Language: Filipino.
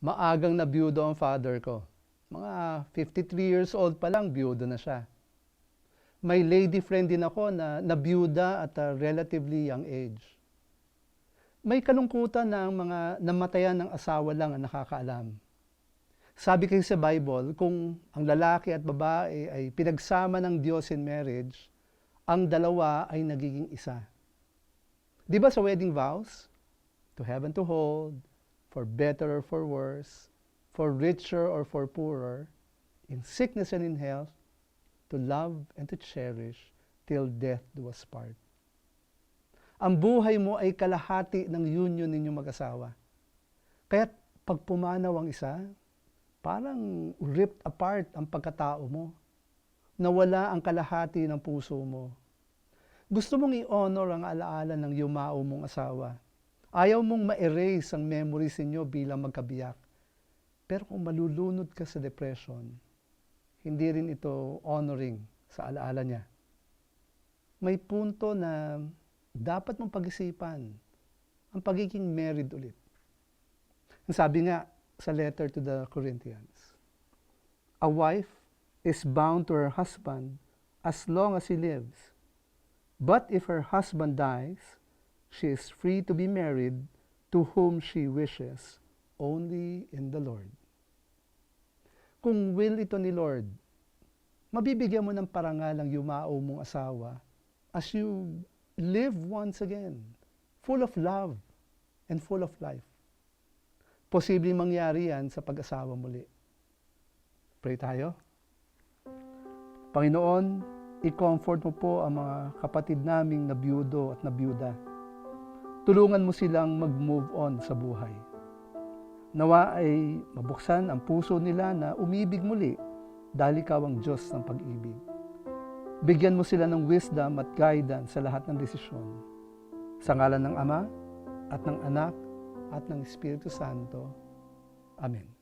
maagang na biyudo ang father ko. Mga 53 years old pa lang, biyudo na siya. May lady friend din ako na nabiyuda at a relatively young age. May kalungkutan na ang mga namatayan ng asawa lang ang nakakaalam. Sabi kasi sa Bible, kung ang lalaki at babae ay pinagsama ng Diyos in marriage, ang dalawa ay nagiging isa. Di ba sa wedding vows? To have and to hold, for better or for worse, for richer or for poorer, in sickness and in health, to love and to cherish till death do us part. Ang buhay mo ay kalahati ng union ninyong mag-asawa. Kaya pag pumanaw ang isa, parang ripped apart ang pagkatao mo. Nawala ang kalahati ng puso mo. Gusto mong i-honor ang alaala ng yumao mong asawa. Ayaw mong ma-erase ang memories ninyo bilang magkabiyak. Pero kung malulunod ka sa depression, hindi rin ito honoring sa alaala niya. May punto na dapat mong pag-isipan ang pagiging married ulit. Ang sabi nga sa letter to the Corinthians, A wife is bound to her husband as long as he lives. But if her husband dies, she is free to be married to whom she wishes, only in the Lord. Kung will ito ni Lord, mabibigyan mo ng parangal ang yumao mong asawa as you live once again, full of love and full of life. Posibleng mangyari yan sa pag-asawa muli. Pray tayo. Panginoon, i-comfort mo po ang mga kapatid naming nabiyudo at nabiyuda. Tulungan mo silang mag-move on sa buhay. Nawa ay mabuksan ang puso nila na umibig muli dahil ikaw ang Diyos ng pag-ibig. Bigyan mo sila ng wisdom at guidance sa lahat ng desisyon. Sa ngalan ng Ama at ng Anak at ng Espiritu Santo. Amen.